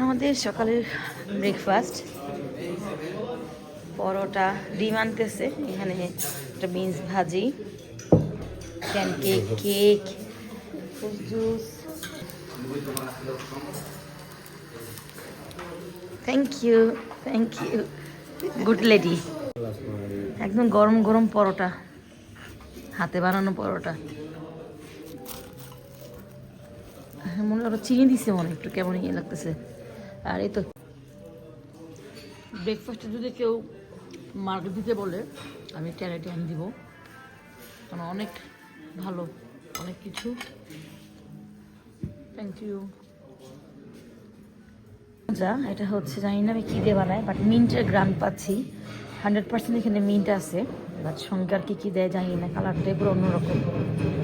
আমাদের সকালের ব্রেকফাস্ট পরোটা, ডিম আনতেছে। এখানে একটা বিনস ভাজি pancake cake cake juice thank you thank you good lady একদম গরম গরম পরোটা, হাতে বানানো পরোটা। মনে হয় চিনি দিছে মনে একটু কেমন ইয়ে লাগতেছে। আর এই তো। ব্রেকফাস্টে যদি কেউ মার্ক দিতে বলে আমি ক্যারেটে আনি দিব। কারণ অনেক ভালো অনেক কিছু। থ্যাংক ইউ যা এটা হচ্ছে জানি না আমি কী দিয়ে বানায় বাট মিন্টের গ্রাম পাচ্ছি। হান্ড্রেড পার্সেন্ট এখানে মিন্ট আছে বাট সঙ্গে আর কী কী দেয় জানি না কালারটাই পুরো অন্যরকম।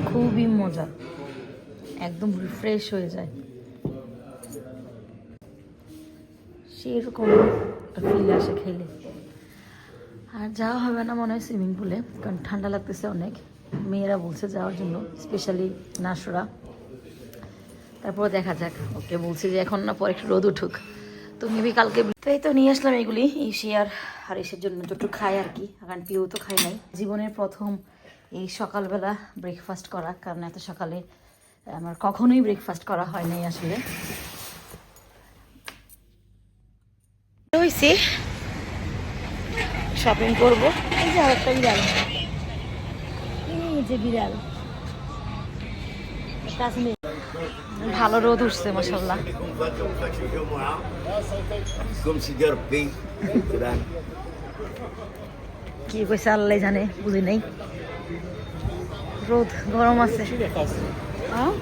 খুবই মজা। একদম রিফ্রেশ হয়ে যায়। সেরকম ফিল আসে খেলে। আর যাওয়া হবে না মনে হয় সুইমিং পুলে কারণ ঠান্ডা লাগতেছে অনেক। মেয়েরা বলছে যাওয়ার জন্য স্পেশালি নাসরা। তারপরে দেখা যাক, ওকে বলছি যে এখন না পরে একটু রোদ উঠুক। তো মেবি কালকে তো এই তো নিয়ে আসলাম এগুলি, এই শেয়ার আর এসের জন্য একটু খাই আর কি, কারণ পিও তো খাই নাই। জীবনের প্রথম এই সকালবেলা ব্রেকফাস্ট করা, কারণ এত সকালে আমার কখনোই ব্রেকফাস্ট করা হয় নাই আসলে। হয়েছি শপিং করব। এই যে আরেকটা বিড়াল। এই যে বিড়াল। ভালো রোদ উঠছে মশাল্লাহ. কি কইছে আল্লাহ জানে বুঝি নেই। রোদ গরম আছে। হ্যাঁ?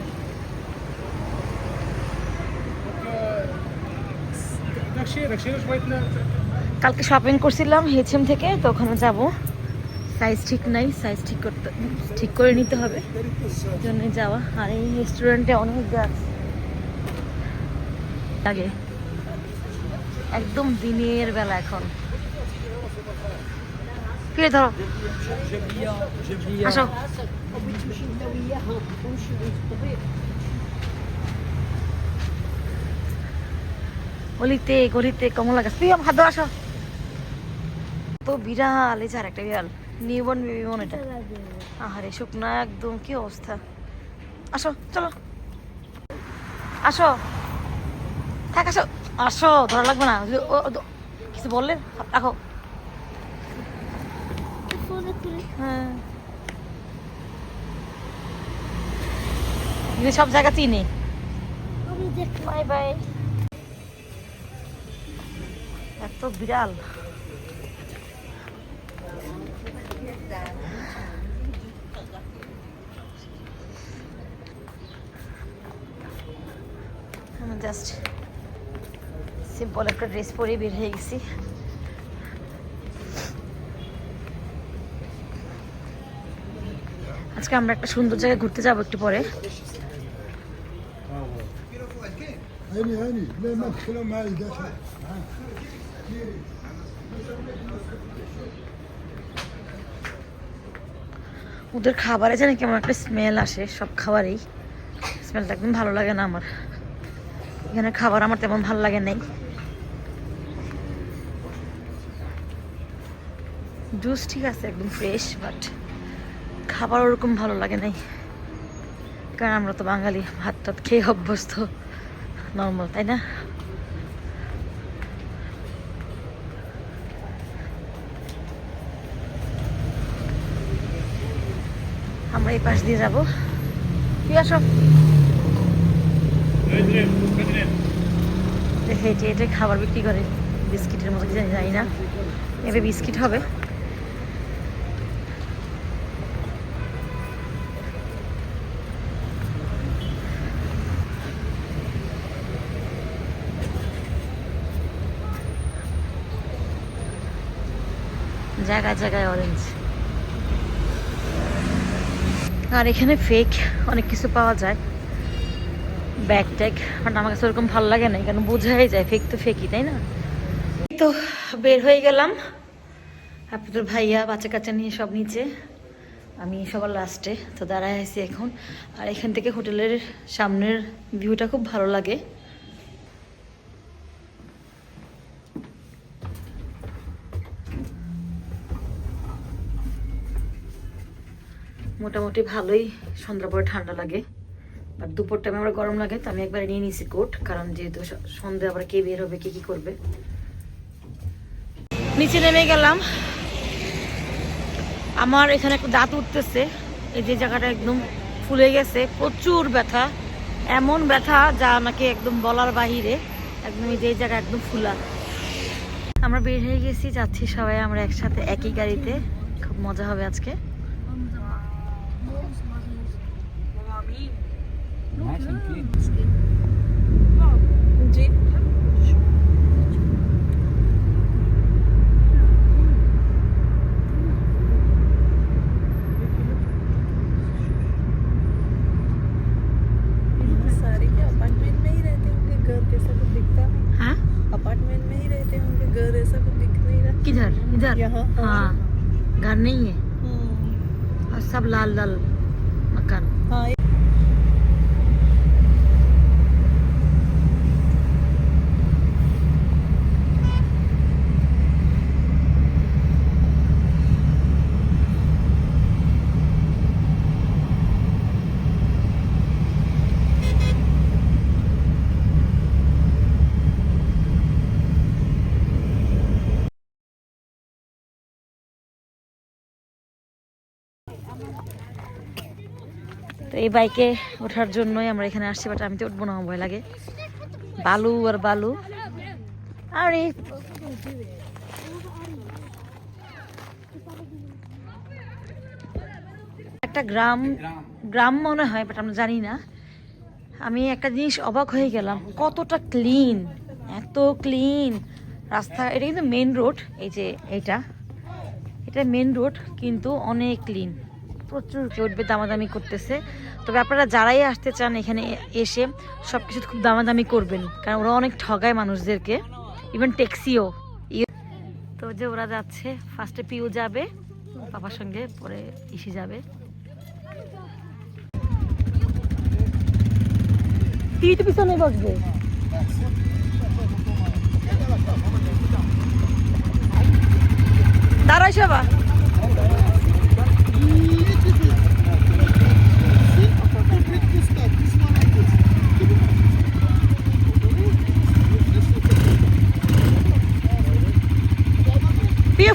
কালকে শপিং করছিলাম হেচএম থেকে, তো ওখানে যাব। সাইজ ঠিক নাই সাইজ ঠিক করতে ঠিক করে নিতে হবে। জন্য যাওয়া। আর এই রেস্টুরেন্টে অনেক গাছ। লাগে। একদম দিনের বেলা এখন। ফিরে ধরো। আসো। গলিতে গলিতে কমলা গাছ। তুই হাত ধর, আসো। তো বিড়াল এই যে আরেকটা বিড়াল। নিউবর্ন বেবি মনে এটা। আহারে শুকনা একদম কি অবস্থা? আসো চলো। আসো। থাক আসো। আসো ধরা লাগবে না। কিছু বললে? রাখো। হ্যাঁ। সব জায়গা চিনি। বাই বাই বিড়াল আমি জাস্ট সিম্পল একটা ড্রেস পরে বের হয়ে গেছি আজকে আমরা একটা সুন্দর জায়গায় ঘুরতে যাবো একটু পরে هاني هاني لا ما تدخلوا معي داخل ওদের খাবারে জানি কেমন একটা স্মেল আসে, সব খাবারেই। স্মেলটা একদম ভালো লাগে না আমার। এখানে খাবার আমার তেমন ভালো লাগে নাই। জুস ঠিক আছে, একদম ফ্রেশ বাট খাবার ওরকম ভালো লাগে নাই। কারণ আমরা তো বাঙালি ভাত টাত খেয়ে অভ্যস্ত। নর্মাল তাই না? আমরা এই পাশ দিয়ে যাব। তুই আসো। হেঁটে খাবার বিক্রি করে। বিস্কিটের মতো জানি জানি না। এবার বিস্কিট হবে। জায়গায় জায়গায় অরেঞ্জ আর এখানে ফেক অনেক কিছু পাওয়া যায়। ব্যাগ ট্যাগ বাট আমার কাছে ওরকম ভালো লাগে না কেন বোঝাই যায় ফেক তো ফেকই তাই না? তো বের হয়ে গেলাম। আপনাদের ভাইয়া, বাচ্চা কাচ্চা নিয়ে সব নিচে। আমি সবার লাস্টে তো দাঁড়ায় আছি এখন। আর এখান থেকে হোটেলের সামনের ভিউটা খুব ভালো লাগে। মোটামুটি ভালোই সন্ধ্যার পরে ঠান্ডা লাগে। বাট দুপুর টাইমে আমার গরম লাগে, তো আমি একবার নিয়ে নিয়েছি কোট, কারণ যেহেতু স- সন্ধ্যে আবার কে বের হবে, কে কি করবে। নিচে নেমে গেলাম। আমার এখানে একটা দাঁত উঠতেছে, এই যে জায়গাটা একদম ফুলে গেছে, প্রচুর ব্যথা, এমন ব্যথা যা আমাকে একদম বলার বাহিরে, একদম এই যে জায়গা একদম ফুলা। আমরা বের হয়ে গেছি, যাচ্ছি সবাই আমরা একসাথে একই গাড়িতে। খুব মজা হবে আজকে। किधर? इधर? यहाँ। हाँ। घर नहीं है। हम्म, और सब लाल लाल मकान। हाँ তো এই বাইকে ওঠার জন্যই আমরা এখানে আসছি বাট আমি তো উঠবো না ভয় লাগে। বালু আর বালু। আর। একটা গ্রাম গ্রাম মনে হয় বাট আমরা জানি না। আমি একটা জিনিস অবাক হয়ে গেলাম, কতটা ক্লিন এত ক্লিন রাস্তা, এটা কিন্তু মেন রোড এই যে এটা এটা মেন রোড কিন্তু অনেক ক্লিন প্রচুর উঠবে দামাদামি করতেছে। তবে আপনারা যারাই আসতে চান এখানে এসে সব কিছু খুব দামাদামি করবেন। কারণ ওরা অনেক ঠগায় মানুষদেরকে ইভেন ট্যাক্সিও তো যে ওরা যাচ্ছে ফার্স্টে পিউ যাবে বাবার সঙ্গে পরে ইসি যাবে। তুই পিছনে বসবে। দাঁড়াই সবা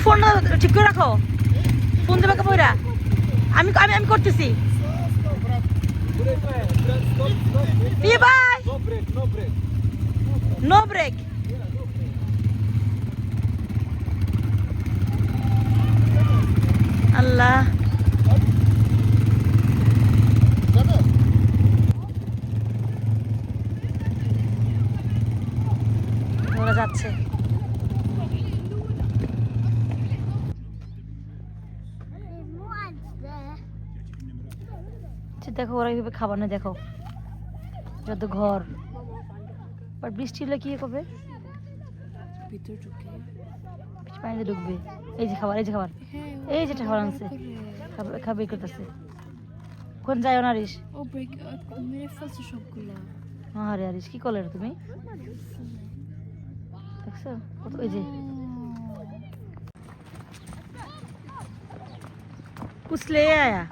পিয়ে ফোন ঠিক করে রাখো। ফোন দেবে বইরা আমি আমি আমি করতেছি। বাই নো ব্রেক আল্লাহ ওরা যাচ্ছে আচ্ছা, দেখো ওরা এইভাবে খাবার না দেখো যত ঘর বাট বৃষ্টি হলে কি করবে ভিতর ঢুকে পানিতে ঢুকবে এই যে খাবার এই যে খাবার হ্যাঁ এই যে খাবার আনছে খাবার খাবার করতেছে কোন যায় না আরিস ও ব্রেক মেরে ফেলছে সবগুলো আরে আরিস কি করলে রে তুমি দেখছো কত এই যে कुछ ले आया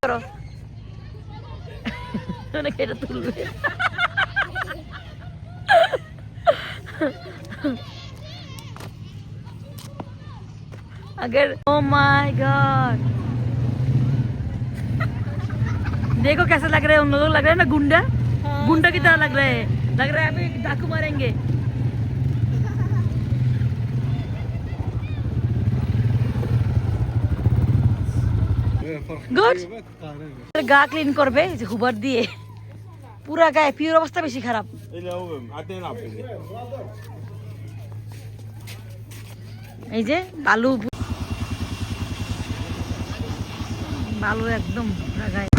করো অনেকে এটা তুলবে अगर ओ माय गॉड देखो कैसा लग रहा है उन लोगों को लग रहा है ना गुंडा गुंडा की तरह लग रहा है लग रहा है अभी डाकू मारेंगे গুড গা ক্লিন করবে এই যে হুবার দিয়ে পুরা গায়ে পিওর অবস্থা বেশি খারাপ এই যে বালু বালু একদম পুরা গায়ে